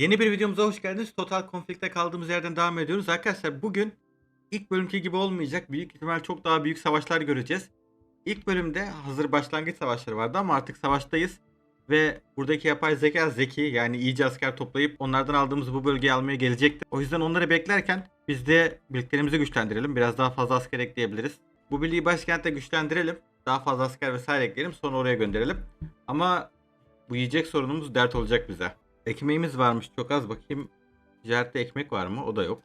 Yeni bir videomuza hoş geldiniz. Total konflikte kaldığımız yerden devam ediyoruz. Arkadaşlar bugün ilk bölümki gibi olmayacak. Büyük ihtimal çok daha büyük savaşlar göreceğiz. İlk bölümde hazır başlangıç savaşları vardı ama artık savaştayız. Ve buradaki yapay zeka zeki yani iyice asker toplayıp onlardan aldığımız bu bölgeyi almaya gelecekti. O yüzden onları beklerken biz de birliklerimizi güçlendirelim. Biraz daha fazla asker ekleyebiliriz. Bu birliği başkentte güçlendirelim. Daha fazla asker vesaire ekleyelim sonra oraya gönderelim. Ama bu yiyecek sorunumuz dert olacak bize. Ekmeğimiz varmış çok az bakayım. Ticarette ekmek var mı? O da yok.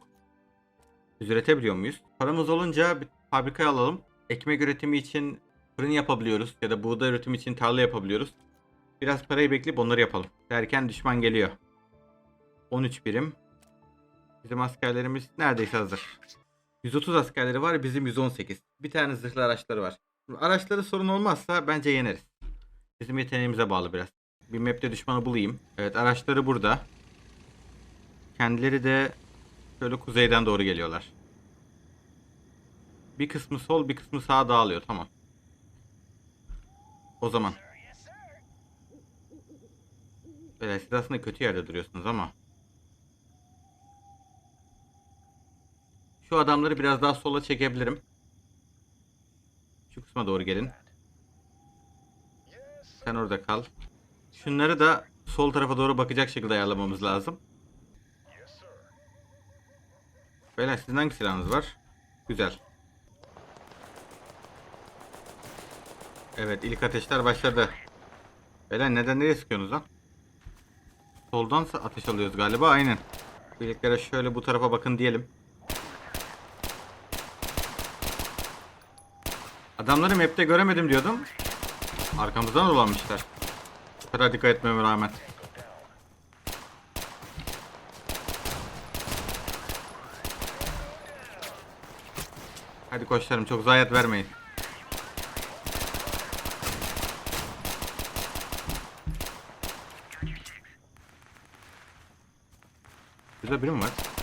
Üretebiliyor muyuz? Paramız olunca bir fabrika alalım. Ekmek üretimi için fırın yapabiliyoruz ya da buğday üretimi için tarla yapabiliyoruz. Biraz parayı bekleyip onları yapalım. Derken düşman geliyor. 13 birim. Bizim askerlerimiz neredeyse hazır. 130 askerleri var bizim 118. Bir tane zırhlı araçları var. Araçları sorun olmazsa bence yeneriz. Bizim yeteneğimize bağlı biraz. Bir map'te düşmanı bulayım. Evet araçları burada. Kendileri de şöyle kuzeyden doğru geliyorlar. Bir kısmı sol bir kısmı sağa dağılıyor tamam. O zaman. Böyle siz aslında kötü yerde duruyorsunuz ama. Şu adamları biraz daha sola çekebilirim. Şu kısma doğru gelin. Sen orada kal. Şunları da sol tarafa doğru bakacak şekilde ayarlamamız lazım. Beyler sizin hangi silahınız var? Güzel. Evet ilk ateşler başladı. Beyler neden nereye sıkıyorsunuz lan? Soldan ateş alıyoruz galiba aynen. Birliklere şöyle bu tarafa bakın diyelim. Adamları map'te göremedim diyordum. Arkamızdan dolanmışlar. Kadar dikkat etmeme rağmen. Hadi koçlarım çok zayiat vermeyin. Güzel biri mi var?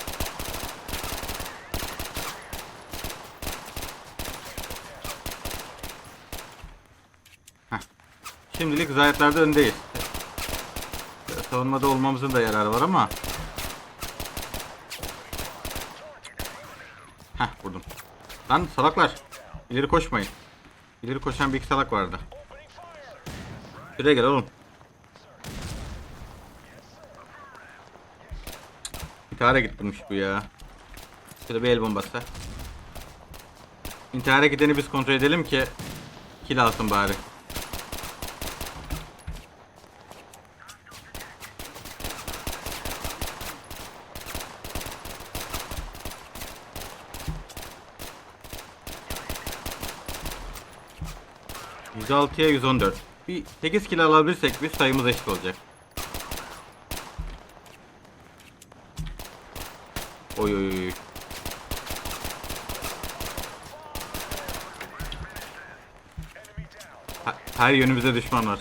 Şimdilik zayiatlarda öndeyiz. Savunmada olmamızın da yararı var ama. Heh vurdum. Lan salaklar. İleri koşmayın. İleri koşan bir iki salak vardı. Şuraya gel oğlum. İntihara gitmiş bu ya. Şöyle bir el bombası. İntihara gideni biz kontrol edelim ki kill alsın bari. %6'ya 114. Bir 8 kill alabilirsek biz sayımız eşit olacak. Oy oy oy. Her yönümüzde düşman var.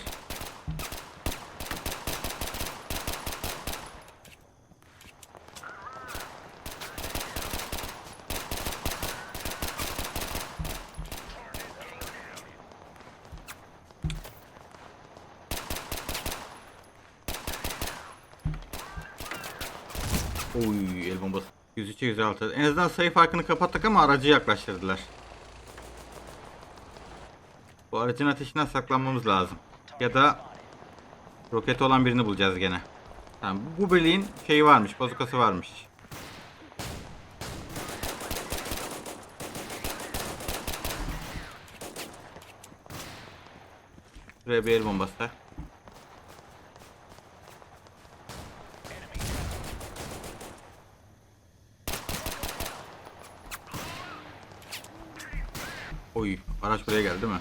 Oy el bombası. 103'e 106. En azından sayı farkını kapattık ama aracı yaklaştırdılar. Bu aracın ateşinden saklanmamız lazım. Ya da roketi olan birini bulacağız gene. Tamam, bu birliğin şeyi varmış, bazukası varmış. Şuraya bir el bombası. Oy, araç buraya geldi mi?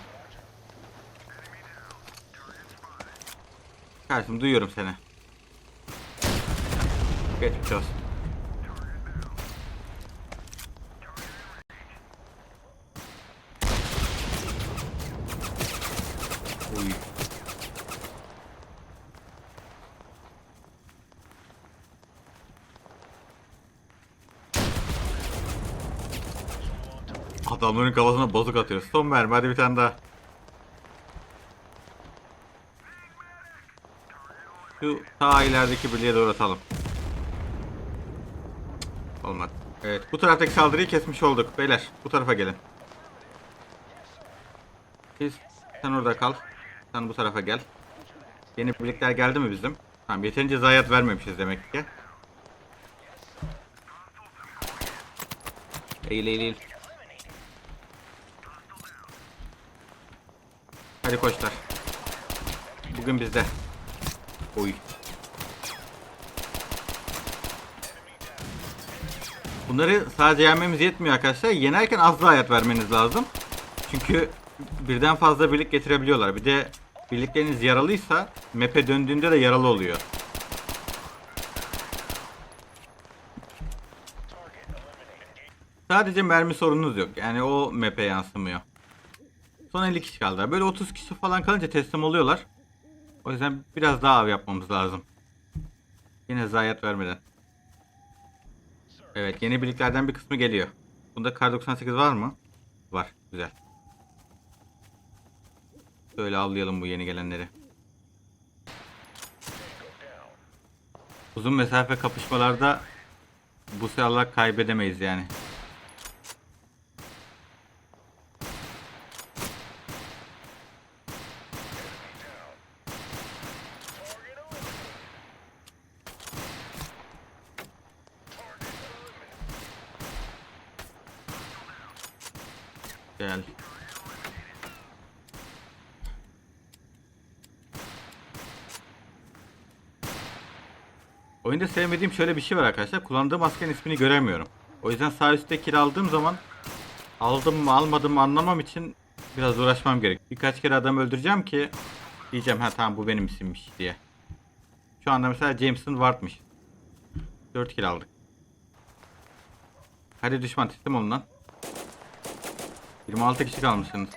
Kardeşim duyuyorum seni. Geçmiş olsun. Oy. Adamların kafasına bozuk atıyoruz. Son mermi hadi bir tane daha. Şu sağ ilerideki birliğe doğru atalım. Olmadı. Evet bu taraftaki saldırıyı kesmiş olduk. Beyler bu tarafa gelin. Siz sen orada kal. Sen bu tarafa gel. Yeni birlikler geldi mi bizim? Tamam yeterince zayiat vermemişiz demek ki. Eğil eğil eğil. Hadi koçlar. Bugün bizde. Oy. Bunları sadece yenmemiz yetmiyor arkadaşlar. Yenerken az daha hayat vermeniz lazım. Çünkü birden fazla birlik getirebiliyorlar. Bir de birlikleriniz yaralıysa map'e döndüğünde de yaralı oluyor. Sadece mermi sorununuz yok. Yani o map'e yansımıyor. Son 50 kişi kaldı. Böyle 30 kişi falan kalınca teslim oluyorlar. O yüzden biraz daha av yapmamız lazım. Yine zayiat vermeden. Evet yeni birliklerden bir kısmı geliyor. Bunda kar 98 var mı? Var. Güzel. Böyle avlayalım bu yeni gelenleri. Uzun mesafe kapışmalarda bu silahlar kaybedemeyiz yani. Gel. Oyunda sevmediğim şöyle bir şey var arkadaşlar. Kullandığım askerin ismini göremiyorum. O yüzden sağ üstte kiraladığım zaman aldım mı almadım mı anlamam için biraz uğraşmam gerek. Birkaç kere adam öldüreceğim ki diyeceğim ha tamam bu benim isimmiş diye. Şu anda mesela Jameson Ward'mış. 4 kill aldık. Hadi düşman teslim olun lan. 26 kişi kalmışsınız.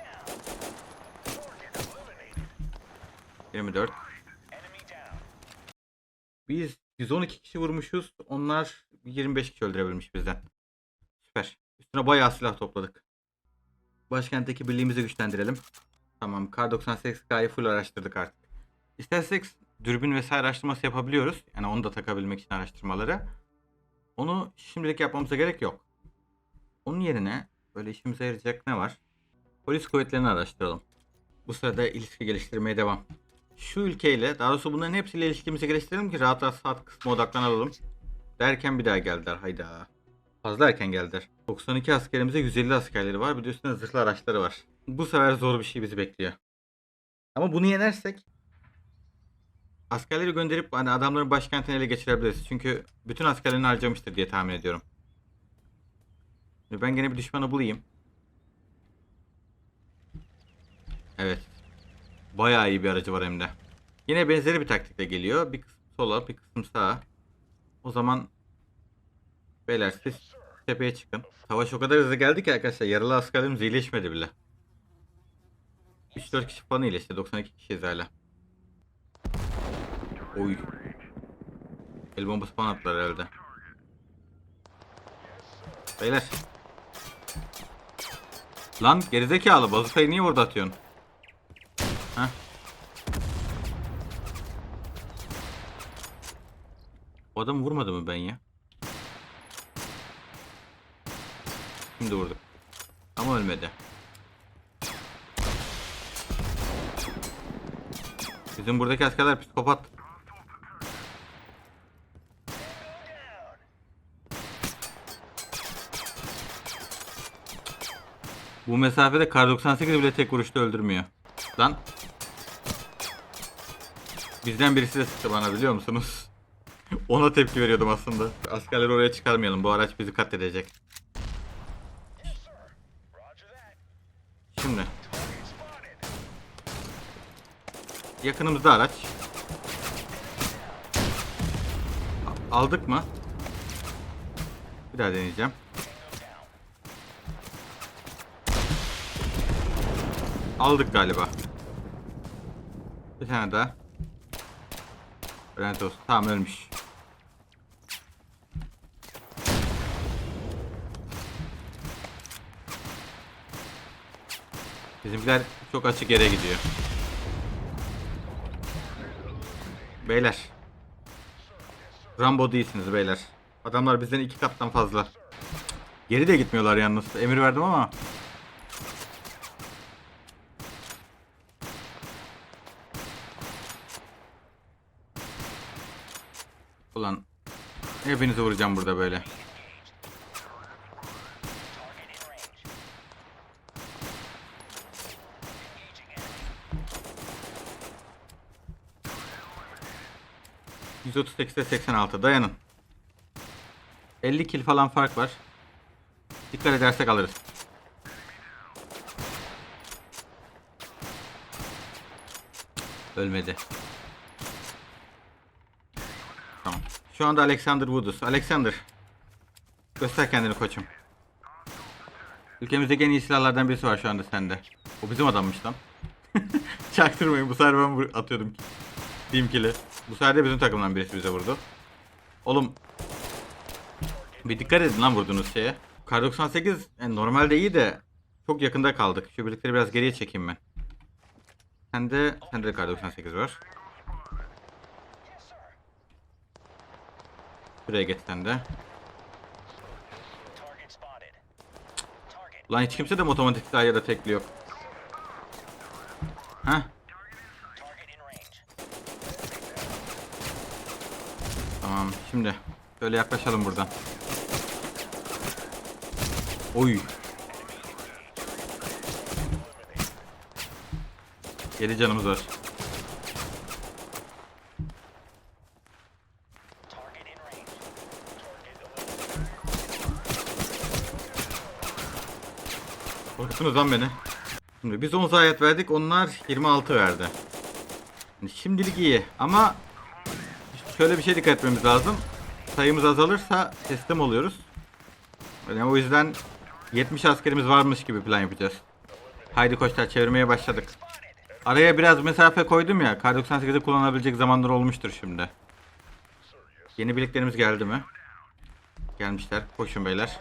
24. Biz 112 kişi vurmuşuz. Onlar 25 kişi öldürebilmiş bizden. Süper. Üstüne bayağı silah topladık. Başkentteki birliğimizi güçlendirelim. Tamam. Kar 98K'yı full araştırdık artık. İstersek dürbün vesaire araştırması yapabiliyoruz. Yani onu da takabilmek için araştırmaları. Onu şimdilik yapmamıza gerek yok. Onun yerine böyle işimize yarayacak ne var? Polis kuvvetlerini araştıralım. Bu sırada ilişki geliştirmeye devam. Şu ülkeyle, daha doğrusu bunların hepsiyle ilişkimizi geliştirelim ki rahat rahat saat kısmı odaklanalım. Derken bir daha geldiler hayda. Fazla erken geldiler. 92 askerimize 150 askerleri var. Bir de üstüne zırhlı araçları var. Bu sefer zor bir şey bizi bekliyor. Ama bunu yenersek askerleri gönderip hani adamların başkentini ele geçirebiliriz. Çünkü bütün askerlerini harcamıştır diye tahmin ediyorum. Ben gene bir düşmanı bulayım. Evet. Bayağı iyi bir aracı var hem de. Yine benzeri bir taktikle geliyor. Bir kısım sola, bir kısım sağa. O zaman beyler siz tepeye çıkın. Savaş o kadar hızlı geldi ki arkadaşlar yaralı askerlerimiz iyileşmedi bile. 3-4 kişi falan iyileşti. 92 kişiyiz hala. Oy. El bombası falan attılar herhalde. Beyler. Lan gerizekalı bazukayı niye orada atıyorsun? Heh. O adamı vurmadı mı ben ya? Şimdi vurduk. Ama ölmedi. Bizim buradaki askerler psikopat. Bu mesafede kar 98 bile tek vuruşta öldürmüyor. Lan. Bizden birisi de sıktı bana biliyor musunuz? Ona tepki veriyordum aslında. Askerleri oraya çıkarmayalım. Bu araç bizi katledecek. Şimdi. Yakınımızda araç. Aldık mı? Bir daha deneyeceğim. Aldık galiba. Bir tane daha. Lanet olsun. Tamam ölmüş. Bizimkiler çok açık yere gidiyor. Beyler. Rambo değilsiniz beyler. Adamlar bizden iki kattan fazla. Geri de gitmiyorlar yalnız. Emir verdim ama. Ulan hepinizi vuracağım burada böyle. %38'de 86 dayanın. 50 kill falan fark var. Dikkat edersek alırız. Ölmedi. Tamam. Şu anda Alexander Woodus. Alexander. Göster kendini koçum. Ülkemizdeki en iyi silahlardan birisi var şu anda sende. O bizim adammış lan. Çaktırmayın bu sefer ben atıyordum. Team kill'i. Bu sefer de bizim takımdan birisi bize vurdu. Oğlum. Bir dikkat edin lan vurduğunuz şeye. Kar 98 yani normalde iyi de çok yakında kaldık. Şu birlikleri biraz geriye çekeyim ben. Sende, sende de kar 98 var. Buraya geç sen de. Lan hiç kimse de otomatik ya da tekli yok. Heh. Tamam şimdi böyle yaklaşalım buradan. Oy. Yedi canımız var. Korkuttunuz lan beni. Şimdi biz 10 zayiat verdik onlar 26 verdi. Şimdilik iyi ama şöyle bir şey dikkat etmemiz lazım. Sayımız azalırsa teslim oluyoruz. Yani o yüzden 70 askerimiz varmış gibi plan yapacağız. Haydi koçlar çevirmeye başladık. Araya biraz mesafe koydum ya. Kar 98'i kullanabilecek zamanlar olmuştur şimdi. Yeni birliklerimiz geldi mi? Gelmişler. Koşun beyler.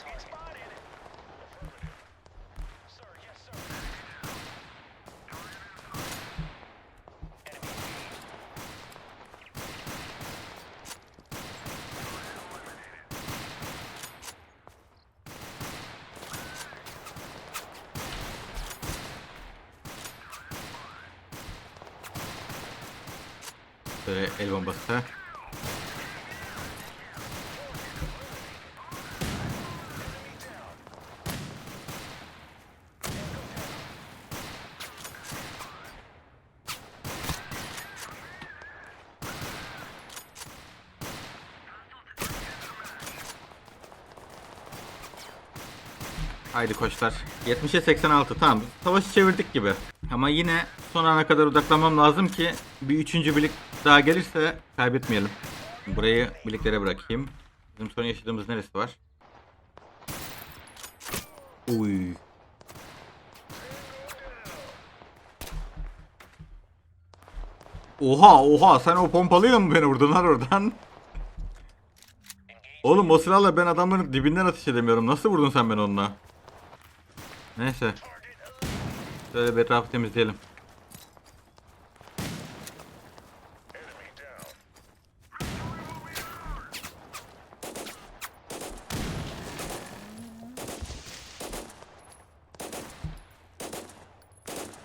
Böyle el bombası. Haydi koçlar. 70'e 86 tamam. Savaşı çevirdik gibi. Ama yine son ana kadar odaklanmam lazım ki bir üçüncü birlik daha gelirse kaybetmeyelim. Burayı birliklere bırakayım. Bizim sorun yaşadığımız neresi var? Uy. Oha oha sen o pompalıyla mı beni vurdun lan oradan? Oğlum o silahla ben adamların dibinden ateş edemiyorum. Nasıl vurdun sen beni onunla? Neyse. Şöyle bir etrafı temizleyelim.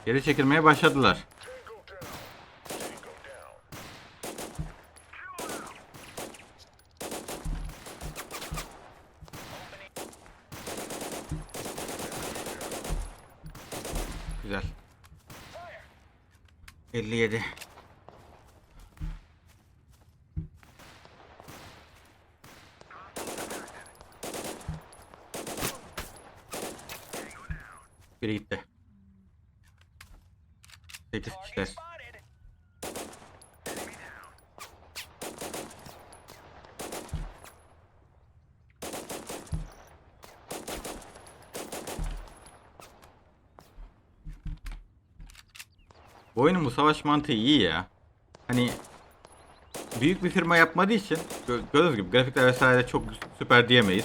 Geri çekilmeye başladılar. Güzel. 57. Biri gitti. 8 kişiler. Bu oyunun bu savaş mantığı iyi ya. Hani büyük bir firma yapmadığı için gördüğünüz gibi grafikler vesaire çok süper diyemeyiz.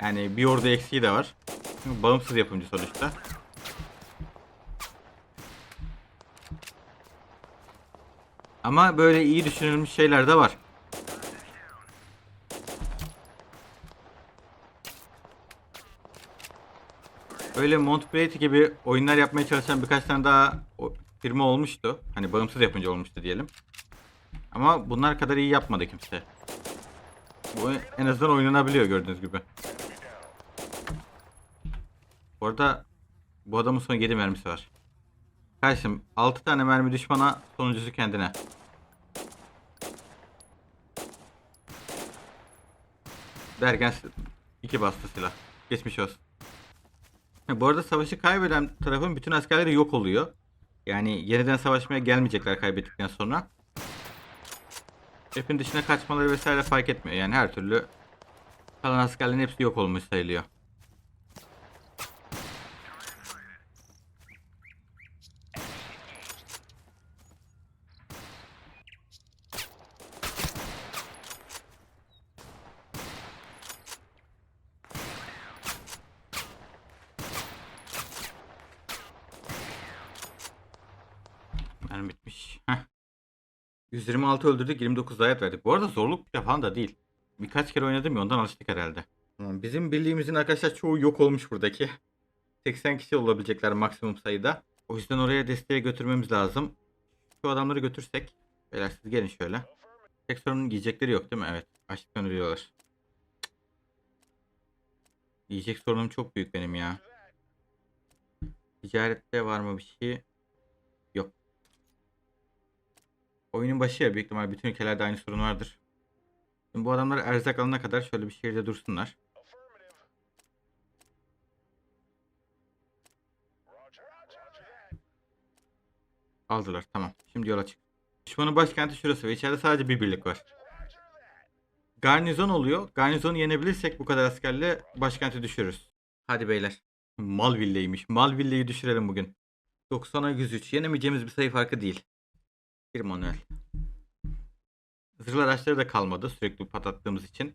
Yani bir orada eksiği de var. Çünkü bağımsız yapımcı sonuçta. Ama böyle iyi düşünülmüş şeyler de var. Böyle Montblade gibi oyunlar yapmaya çalışan birkaç tane daha firma olmuştu. Hani bağımsız yapınca olmuştu diyelim. Ama bunlar kadar iyi yapmadı kimse. Bu en azından oynanabiliyor gördüğünüz gibi. Bu arada bu adamın son 7 mermisi var. Kardeşim 6 tane mermi düşmana sonuncusu kendine. Derken iki bastı silah. Geçmiş olsun. Bu arada savaşı kaybeden tarafın bütün askerleri yok oluyor. Yani yeniden savaşmaya gelmeyecekler kaybettikten sonra. Map'in dışına kaçmaları vesaire fark etmiyor. Yani her türlü kalan askerlerin hepsi yok olmuş sayılıyor. Mermi bitmiş. Heh. 126 öldürdük 29 hayat verdik. Bu arada zorluk falan da değil. Birkaç kere oynadım ya ondan alıştık herhalde. Bizim birliğimizin arkadaşlar çoğu yok olmuş buradaki. 80 kişi olabilecekler maksimum sayıda. O yüzden oraya desteğe götürmemiz lazım. Şu adamları götürsek. Beyler siz gelin şöyle. Tek sorunun yiyecekleri yok değil mi? Evet. Açlıktan ölüyorlar. Yiyecek sorunum çok büyük benim ya. Ticarette var mı bir şey? Oyunun başı ya büyük ihtimal bütün ülkelerde aynı sorun vardır. Şimdi bu adamlar erzak alana kadar şöyle bir şehirde dursunlar. Aldılar tamam. Şimdi yola çık. Düşmanın başkenti şurası ve içeride sadece bir birlik var. Garnizon oluyor. Garnizonu yenebilirsek bu kadar askerle başkenti düşürürüz. Hadi beyler. Malville'ymiş. Malville'yi düşürelim bugün. 90'a 103. Yenemeyeceğimiz bir sayı farkı değil. Bir manuel. Zırhlı araçları da kalmadı sürekli patlattığımız için.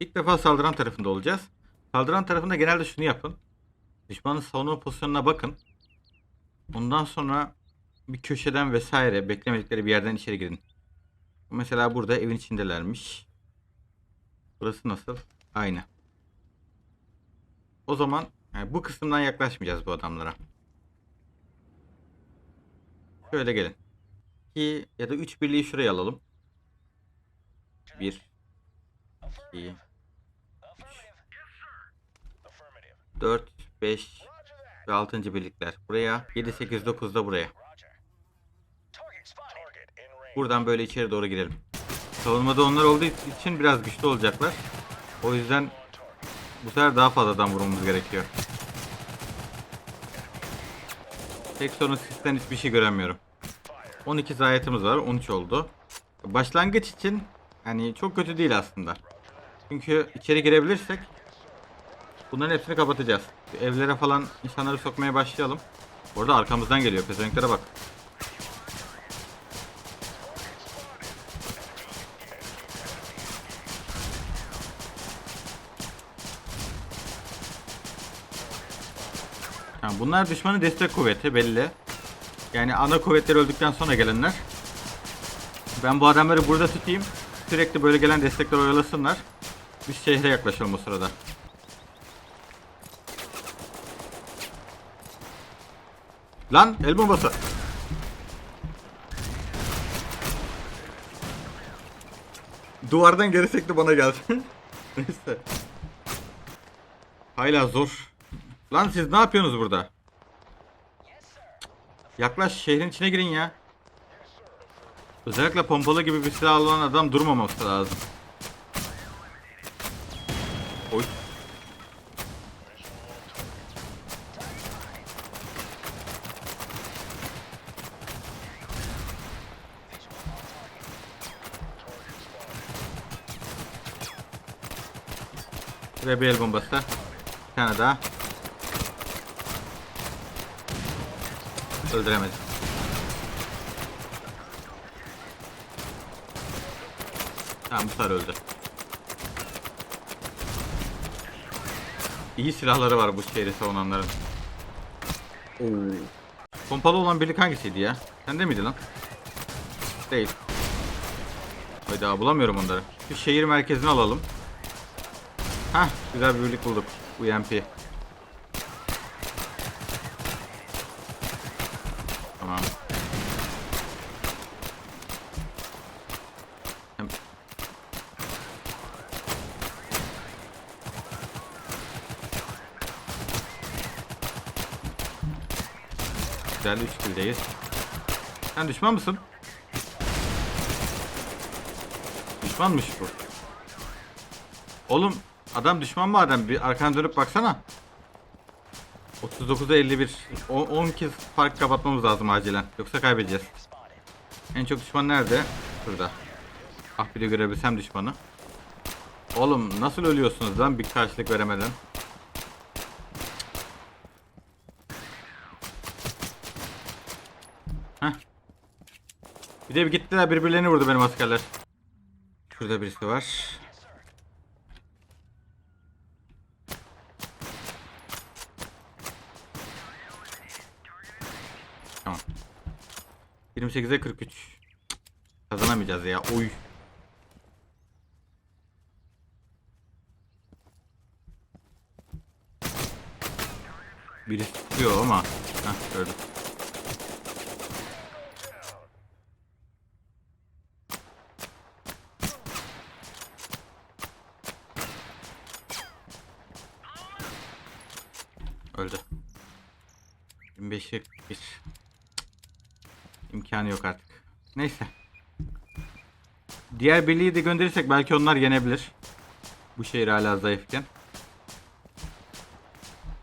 İlk defa saldıran tarafında olacağız. Saldıran tarafında genelde şunu yapın. Düşmanın savunma pozisyonuna bakın. Ondan sonra bir köşeden vesaire beklemedikleri bir yerden içeri girin. Mesela burada evin içindelermiş. Burası nasıl? Aynı. O zaman yani bu kısımdan yaklaşmayacağız bu adamlara. Şöyle gelin. 2 ya da 3 birliği şuraya alalım. 1 2 4 5 ve 6. birlikler buraya. 7 8 9 da buraya. Buradan böyle içeri doğru girelim. Savunmada onlar olduğu için biraz güçlü olacaklar. O yüzden bu sefer daha fazladan vurmamız gerekiyor. Tek sorun sistemden hiçbir şey göremiyorum. 12 zayiatımız var. 13 oldu. Başlangıç için yani çok kötü değil aslında. Çünkü içeri girebilirsek bunların hepsini kapatacağız. Evlere falan insanları sokmaya başlayalım. Orada arkamızdan geliyor. Pezevenklere bak. Yani bunlar düşmanın destek kuvveti belli. Yani ana kuvvetler öldükten sonra gelenler. Ben bu adamları burada tutayım. Sürekli böyle gelen destekler oyalasınlar. Biz şehre yaklaşalım o sırada. Lan el bombası. Duvardan geri sekti bana geldi. Neyse. Hala zor. Lan siz ne yapıyorsunuz burada? Yaklaş şehrin içine girin ya. Özellikle pompalı gibi bir silah alan adam durmaması lazım. Oy. Şuraya bir el bombası. Bir tane daha. Öldüremedim. Tamam bu sefer öldü. İyi silahları var bu şehri savunanların. Oo. Pompalı olan birlik hangisiydi ya? Sende miydi lan? Değil. Hayda bulamıyorum onları. Şu şehir merkezini alalım. Hah güzel bir birlik bulduk. UMP. Güzel 3 killdeyiz. Sen düşman mısın? Düşmanmış bu. Oğlum adam düşman mı? Bir arkana dönüp baksana. 39'a 51. O- 10 kez fark kapatmamız lazım acilen. Yoksa kaybedeceğiz. En çok düşman nerede? Şurada. Ah bir de görebilsem düşmanı. Oğlum nasıl ölüyorsunuz lan bir karşılık veremeden? Heh. Bir de bir gittiler birbirlerini vurdu benim askerler. Şurada birisi var. Tamam. 28'e 43. Cık, Kazanamayacağız ya. Oy. Biri tutuyor ama. Heh gördüm. Öldü. 25'e 41. İmkanı yok artık. Neyse. Diğer birliği de gönderirsek belki onlar yenebilir. Bu şehir hala zayıfken.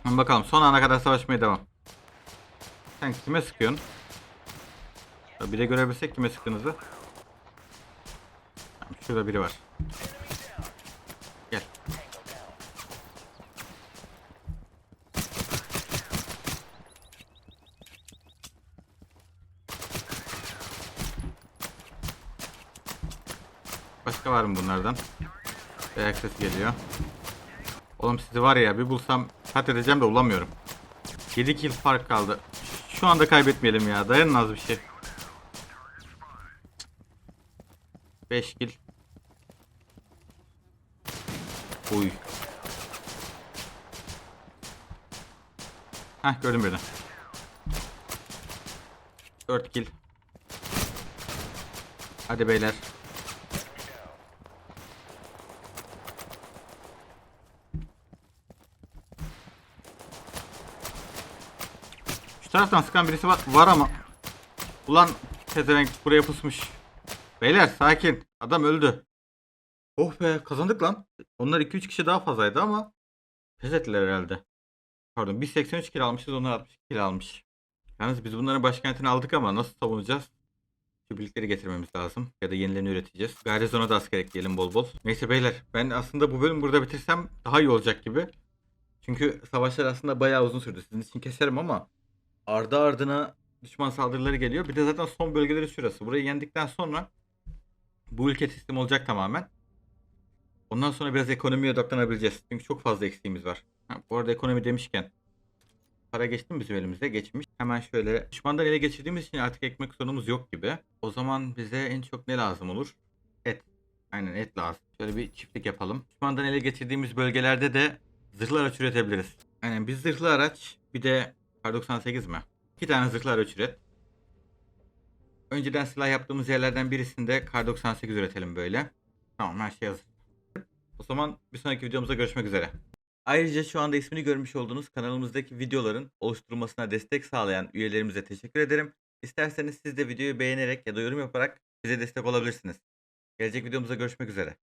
Hadi bakalım son ana kadar savaşmaya devam. Sen kime sıkıyorsun? Bir de görebilsek kime sıktığınızı. Şurada biri var. Var mı bunlardan? Ayak sesi geliyor. Oğlum sizi var ya bir bulsam edeceğim de bulamıyorum. 7 kill fark kaldı. Şu anda kaybetmeyelim ya. Dayanın az bir şey. 5 kill. Uy. Heh gördüm birini. 4 kill. Hadi beyler. Taraftan sıkan birisi var, var ama. Ulan pezevenk buraya pusmuş. Beyler sakin. Adam öldü. Oh be kazandık lan. Onlar 2-3 kişi daha fazlaydı ama pes ettiler herhalde. Pardon biz 83 kill almışız onlar 62 kill almış. Yalnız biz bunların başkentini aldık ama nasıl savunacağız? Birlikleri getirmemiz lazım. Ya da yenilerini üreteceğiz. Garnizona da asker ekleyelim bol bol. Neyse beyler ben aslında bu bölüm burada bitirsem daha iyi olacak gibi. Çünkü savaşlar aslında bayağı uzun sürdü. Sizin için keserim ama ardı ardına düşman saldırıları geliyor. Bir de zaten son bölgeleri şurası. Burayı yendikten sonra bu ülke teslim olacak tamamen. Ondan sonra biraz ekonomiye odaklanabileceğiz. Çünkü çok fazla eksiğimiz var. Ha, bu arada ekonomi demişken para geçti mi bizim elimize? Geçmiş. Hemen şöyle düşmandan ele geçirdiğimiz için artık ekmek sorunumuz yok gibi. O zaman bize en çok ne lazım olur? Et. Aynen et lazım. Şöyle bir çiftlik yapalım. Düşmandan ele geçirdiğimiz bölgelerde de zırhlı araç üretebiliriz. Aynen bir zırhlı araç bir de Kar 98 mi? İki tane zırhlı üret. Önceden silah yaptığımız yerlerden birisinde Kar 98 üretelim böyle. Tamam her şey hazır. O zaman bir sonraki videomuzda görüşmek üzere. Ayrıca şu anda ismini görmüş olduğunuz kanalımızdaki videoların oluşturulmasına destek sağlayan üyelerimize teşekkür ederim. İsterseniz siz de videoyu beğenerek ya da yorum yaparak bize destek olabilirsiniz. Gelecek videomuzda görüşmek üzere.